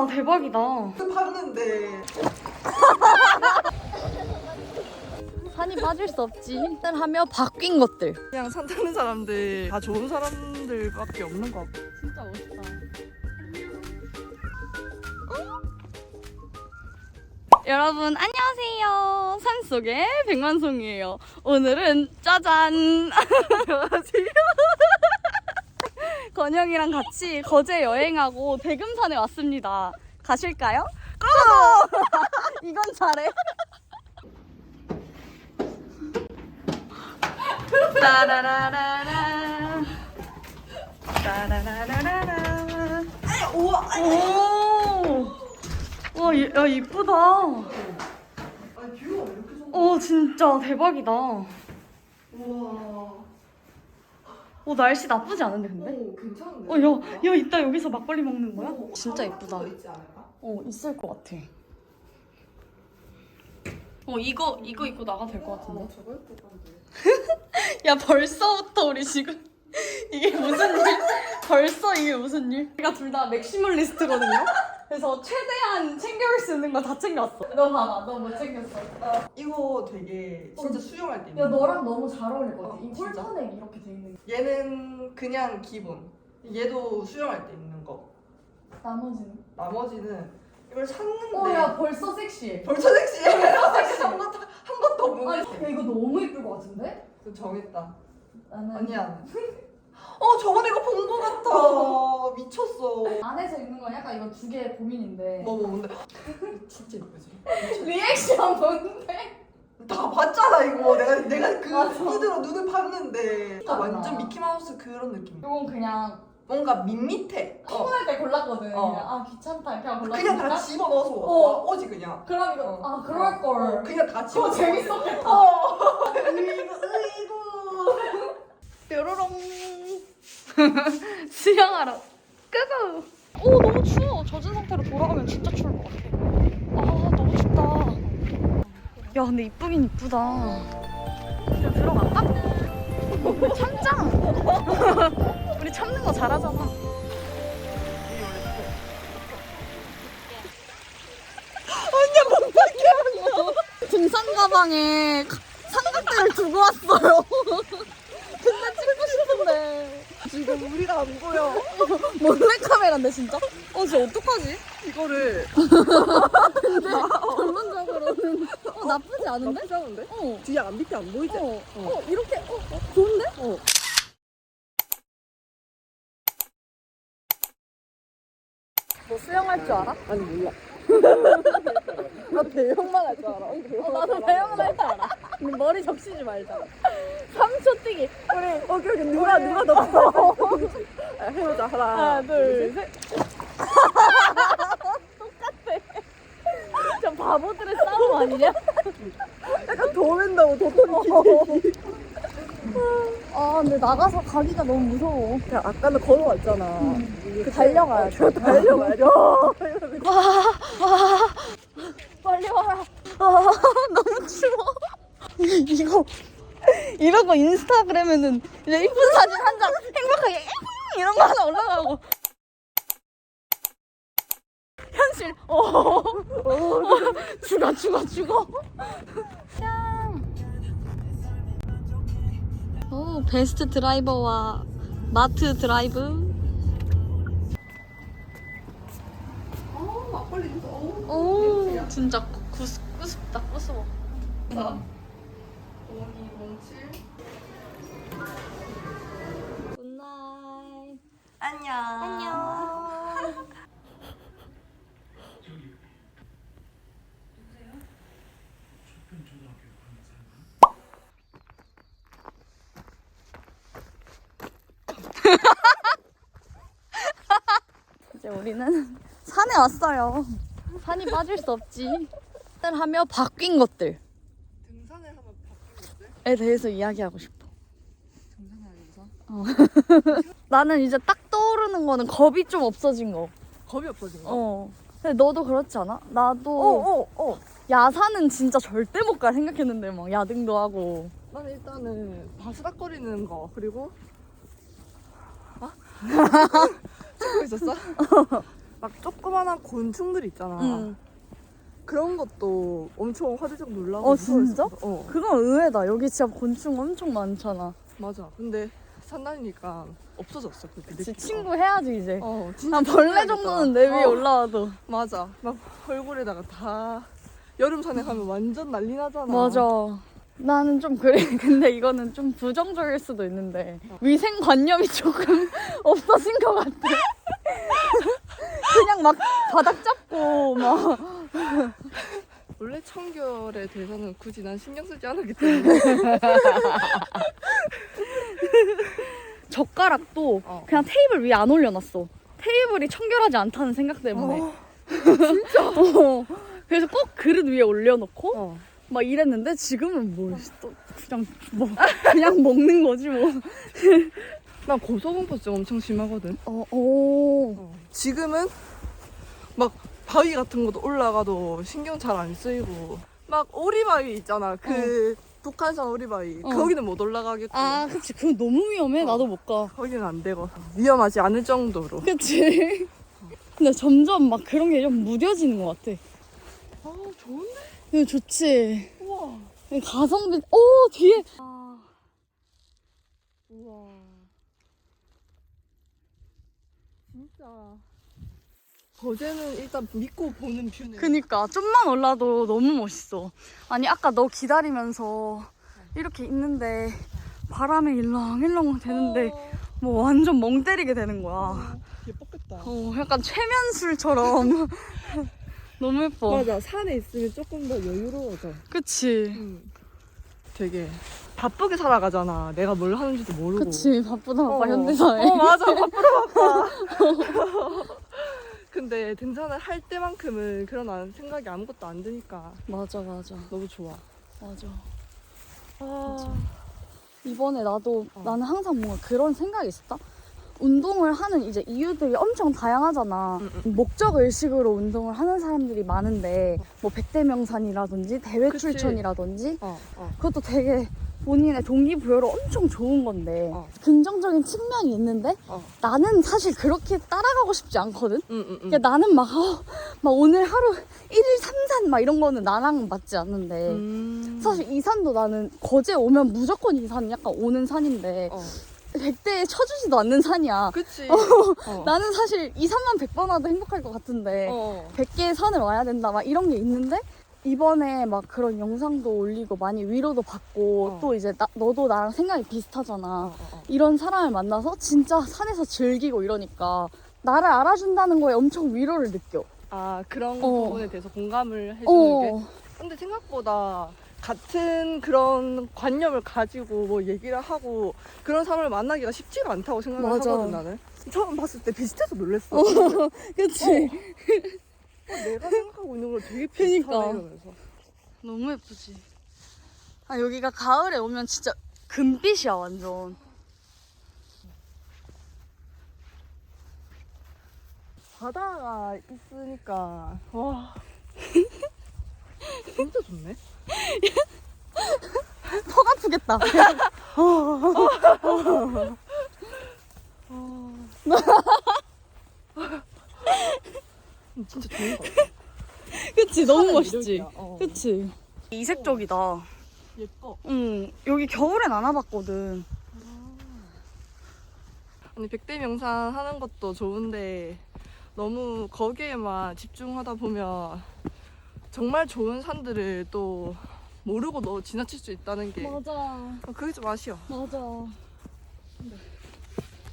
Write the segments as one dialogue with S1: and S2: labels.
S1: 아, 대박이다.
S2: 봤는데
S1: 산이 빠질 수 없지. 하며 바뀐 것들.
S2: 그냥 산 타는 사람들 다 좋은 사람들밖에 없는 것 같아.
S1: 진짜 멋있다. 여러분 안녕하세요. 산 속의 백만송이에요. 오늘은 짜잔. 건영이랑 같이 거제 여행하고 대금산에 왔습니다. 가실까요? 고! 이건 잘해. 따라라라라. 따라라라라.
S2: 우와.
S1: 오! 와, 이- 야, 이쁘다.
S2: 아니 뷰가 왜 이렇게 좋아?
S1: 오, 진짜 대박이다.
S2: 우와.
S1: 오, 날씨 나쁘지 않은데, 근데?
S2: 오 괜찮은데?
S1: 어, 야, 야, 이따 여기서 막걸리 먹는 거야? 진짜 이쁘다.
S2: 있지 않을까?
S1: 어, 있을 것 같아. 어, 이거, 이거 입고 나가 도 될것 같은데?
S2: 저거 예쁠 건데.
S1: 야, 벌써부터 우리 지금. 이게 무슨 일? 벌써 이게 무슨 일? 우리가 둘 다 맥시멀리스트거든요? 그래서 최대한 챙겨올 수 있는 거 다 챙겼어. 너 봐봐, 너못 챙겼어.
S2: 이거 되게 진짜 수영할 때.
S1: 야,
S2: 입는
S1: 너랑 너무 잘 어울릴 것 같아.
S2: 어, 진짜?
S1: 폴터넥 이렇게 돼 있는 거.
S2: 거. 얘는 그냥 기본. 얘도 수영할 때 입는 거.
S1: 나머지는?
S2: 나머지는 이걸 샀는데
S1: 어, 야, 벌써 섹시해.
S2: 벌써 섹시해. 한 것도 한 것도 없는
S1: 아니,
S2: 거.
S1: 야, 이거 너무 예쁠 것 같은데?
S2: 정했다.
S1: 나는
S2: 아니야. 어 저번에 이거 본 거 같아. 미쳤어.
S1: 안에서 입는 건 약간 이거 두개 고민인데.
S2: 뭐 뭔데? 진짜 예쁘지?
S1: 리액션 뭔데?
S2: 다 봤잖아 이거. 내가 내가 그
S1: 맞아.
S2: 스피드로 눈을 봤는데
S1: 맞아.
S2: 완전 미키마우스 그런 느낌.
S1: 이건 그냥
S2: 뭔가 밋밋해. 어.
S1: 출근할 때 골랐거든.
S2: 어.
S1: 그냥 아 귀찮다 이렇게 하고
S2: 그냥
S1: 골랐으니까.
S2: 다 집어 넣어서
S1: 어.
S2: 오지 그냥.
S1: 그럼 이거
S2: 어.
S1: 아 그럴 걸.
S2: 어, 그냥 다 집어.
S1: 어, 재밌었겠다.
S2: 어. 으이구 으이구.
S1: 뾰로롱. 수영하러 끄고. 오 너무 추워. 젖은 상태로 돌아가면 진짜 추울 것 같아. 아 너무 춥다. 야 근데 이쁘긴 이쁘다. 그냥 들어갈까? 참잖아. 우리 참는 거 잘하잖아. 등산 가방에 삼각대를 두고 왔어요. 근데
S2: 지금 우리가 안 보여.
S1: 몰래 카메라인데 진짜? 어 진짜 어떡하지?
S2: 이거를
S1: 결론적으로는 어 나쁘지 않은데?
S2: 나쁘지 않은데?
S1: 어.
S2: 뒤에 안 밑에 안 보이지?
S1: 어, 어, 이렇게, 어, 어, 좋은데?
S2: 어.
S1: 너 수영할 줄 알아?
S2: 아니 몰라. 나 대형만 할 줄 알아. 어,
S1: 어, 나도 배영은 할줄 알아. 근데 머리 적시지 말자. 3초 뛰기. 우리
S2: 오케이 오케이 누가 누가 더 봤어? 아, 해보자 하나.
S1: 하나, 둘, 셋. 똑같아. 저 바보들의 싸움 아니냐?
S2: 약간 더 맨다고 도토리
S1: 아, 근데 나가서 가기가 너무 무서워.
S2: 그냥 아까는 걸어왔잖아.
S1: 그 달려가야 돼.
S2: 달려가야
S1: 와, 와, 빨리 와라. 아, 너무 추워. 이거, 이런 거 인스타그램에는 이제 이쁜 사진 한 장 행복하게 잉 이런 거 하나 올라가고. 현실, 어, 어, 죽어, 죽어, 죽어. 짠. 오, 베스트 드라이버와 마트 드라이브.
S2: 어, 막걸리 진짜. 어.
S1: 오 진짜 구스, 구습다 구스워
S2: 자. 0207.
S1: 굿나잇
S2: 안녕.
S1: 안녕. 이제 우리는 산에 왔어요. 산이 빠질 수 없지. 하며 바뀐 것들.
S2: 등산을 하면 바뀌는 건데?
S1: 에 대해서 이야기하고 싶어.
S2: 등산하면서?
S1: 나는 이제 딱 떠오르는 거는 겁이 좀 없어진 거.
S2: 겁이 없어진 거?
S1: 어. 근데 너도 그렇지 않아? 나도
S2: 어, 어, 어.
S1: 야산은 진짜 절대 못 가 생각했는데 막 야등도 하고.
S2: 나는 일단은 바스락거리는 거 그리고 아? 찍고 있었어? 막 조그만한 곤충들 있잖아.
S1: 응.
S2: 그런 것도 엄청 화들짝 놀라고.
S1: 어, 진짜?
S2: 무서워했었어. 어,
S1: 그건 의외다. 여기 진짜 곤충 엄청 많잖아.
S2: 맞아. 근데 산다니까 없어졌어. 그.
S1: 친구 해야지 이제.
S2: 어, 진짜
S1: 한 벌레. 정도는 내 위에
S2: 어,
S1: 올라와도.
S2: 맞아. 막 얼굴에다가 다 여름 산에 가면 완전 난리 나잖아.
S1: 맞아. 나는 좀 그래. 근데 이거는 좀 부정적일 수도 있는데 위생 관념이 조금 없어진 것 같아. 그냥 막 바닥 잡고 막
S2: 원래 청결에 대해서는 굳이 난 신경 쓰지 않았기 때문에.
S1: 젓가락도
S2: 어.
S1: 그냥 테이블 위에 안 올려놨어. 테이블이 청결하지 않다는 생각 때문에.
S2: 어,
S1: 어. 그래서 꼭 그릇 위에 올려놓고
S2: 어.
S1: 막 이랬는데 지금은 뭐 또 그냥 뭐 그냥 먹는 거지 뭐.
S2: 난 고소공포증 엄청 심하거든.
S1: 어, 오.
S2: 지금은 막 바위 같은 것도 올라가도 신경 잘 안 쓰이고 막 오리바위 있잖아. 그 북한산 오리바위.
S1: 어.
S2: 거기는 못 올라가겠고.
S1: 아, 그치. 그건 너무 위험해.
S2: 어.
S1: 나도 못 가.
S2: 거기는 안 되고 위험하지 않을 정도로.
S1: 그치. 근데 점점 막 그런 게 좀 무뎌지는 것 같아.
S2: 아 좋은데?
S1: 이거 좋지.
S2: 우와.
S1: 가성비. 오, 뒤에. 아,
S2: 우와. 진짜. 거제는 일단 믿고 보는 뷰네.
S1: 그니까. 좀만 올라도 너무 멋있어. 아니, 아까 너 기다리면서 이렇게 있는데 바람에 일렁일렁 되는데
S2: 어,
S1: 뭐 완전 멍 때리게 되는 거야.
S2: 어, 예뻤겠다.
S1: 어, 약간 최면술처럼. 너무 예뻐.
S2: 맞아. 산에 있으면 조금 더 여유로워져.
S1: 그치.
S2: 음. 되게 바쁘게 살아가잖아. 내가 뭘 하는지도 모르고.
S1: 그치. 바쁘다, 바빠,
S2: 어.
S1: 현대사회.
S2: 어 맞아. 바쁘다 바빠. 근데 등산을 할 때만큼은 그런 안- 생각이 아무것도 안 드니까
S1: 맞아, 맞아.
S2: 너무 좋아.
S1: 맞아.
S2: 아,
S1: 이번에 나도
S2: 어.
S1: 나는 항상 뭔가 그런 생각이 있었다. 운동을 하는 이제 이유들이 엄청 다양하잖아.
S2: 응, 응.
S1: 목적 의식으로 운동을 하는 사람들이 많은데 뭐 백대명산이라든지 대회
S2: 그치.
S1: 출전이라든지
S2: 어, 어.
S1: 그것도 되게 본인의 동기부여로 엄청 좋은 건데
S2: 어.
S1: 긍정적인 측면이 있는데
S2: 어.
S1: 나는 사실 그렇게 따라가고 싶지 않거든.
S2: 응, 응, 응.
S1: 그러니까 나는 막, 어, 막 오늘 하루 1일 3산 막 이런 거는 나랑 맞지 않는데
S2: 음.
S1: 사실 이 산도 나는 거제 오면 무조건 이 산은 약간 오는 산인데
S2: 어.
S1: 100대에 쳐주지도 않는 산이야.
S2: 그치. 어.
S1: 나는 사실 이 산만 100번 와도 행복할 것 같은데
S2: 어.
S1: 100개의 산을 와야 된다 막 이런 게 있는데 이번에 막 그런 영상도 올리고 많이 위로도 받고
S2: 어.
S1: 또 이제 나- 너도 나랑 생각이 비슷하잖아.
S2: 어, 어.
S1: 이런 사람을 만나서 진짜 산에서 즐기고 이러니까 나를 알아준다는 거에 엄청 위로를 느껴.
S2: 아 그런
S1: 어.
S2: 부분에 대해서 공감을 해주는 게.
S1: 어,
S2: 근데 생각보다 같은 그런 관념을 가지고 뭐 얘기를 하고 그런 사람을 만나기가 쉽지가 않다고 생각을
S1: 맞아.
S2: 하거든 나는. 처음 봤을 때 비슷해서 놀랬어.
S1: 그치?
S2: 어, 내가 생각하고 있는 거랑 되게. 비슷하네 이러면서.
S1: 너무 예쁘지. 아, 여기가 가을에 오면 진짜 금빛이야, 완전.
S2: 바다가 있으니까 와 진짜 좋네.
S1: 턱 아프겠다.
S2: 음, 진짜 좋은 거 같아.
S1: 그치? 너무 멋있지?
S2: 매력이야. 어.
S1: 그치? 이색적이다.
S2: 예뻐.
S1: 응, 여기 겨울엔 안 와봤거든.
S2: 아니 백대명산 하는 것도 좋은데 너무 거기에만 집중하다 보면 정말 좋은 산들을 또 모르고 너 지나칠 수 있다는 게
S1: 맞아.
S2: 어, 그게 좀 아쉬워.
S1: 맞아.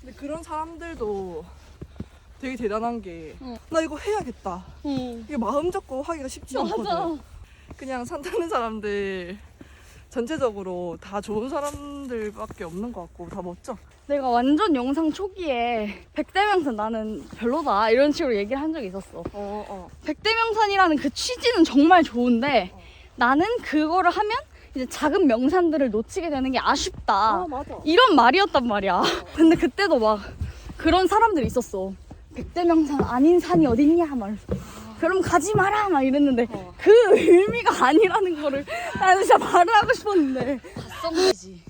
S2: 근데 그런 사람들도 되게 대단한 게나
S1: 응.
S2: 이거 해야겠다.
S1: 응.
S2: 이게 마음 잡고 하기가 쉽지 않거든.
S1: 맞아.
S2: 그냥 산 타는 사람들 전체적으로 다 좋은 사람들밖에 없는 것 같고 다 멋져.
S1: 내가 완전 영상 초기에 백대명산 나는 별로다 이런 식으로 얘기를 한 적이 있었어.
S2: 어, 어.
S1: 백대명산이라는 그 취지는 정말 좋은데 나는 그거를 하면 이제 작은 명산들을 놓치게 되는 게 아쉽다.
S2: 맞아.
S1: 이런 말이었단 말이야. 근데 그때도 막 그런 사람들이 있었어. 백대명산 아닌 산이 어딨냐 막 그럼 가지 마라 막 이랬는데
S2: 어.
S1: 그 의미가 아니라는 거를 나는 진짜 말을 하고 싶었는데 낯선지지.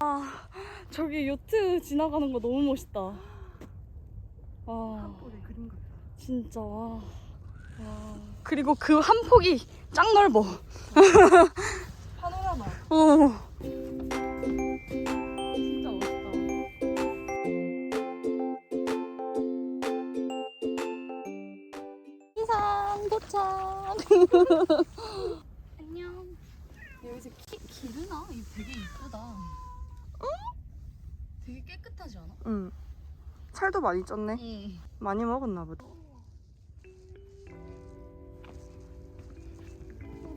S1: 아 저기 요트 지나가는 거 너무 멋있다. 와,
S2: 같다.
S1: 진짜 와. 와. 그리고 그 한 폭이 짱 넓어.
S2: 파노라마.
S1: 어. 도착. 안녕. 여기서 키 기르나? 이거 되게 이쁘다. 어? 되게 깨끗하지 않아?
S2: 응. 살도 많이 쪘네.
S1: 응.
S2: 많이 먹었나 보다.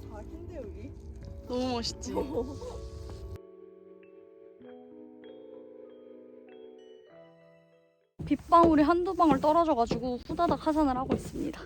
S2: 작은데 여기?
S1: 너무 멋있지? 빗방울이 한두 방울 떨어져가지고 후다닥 하산을 하고 있습니다.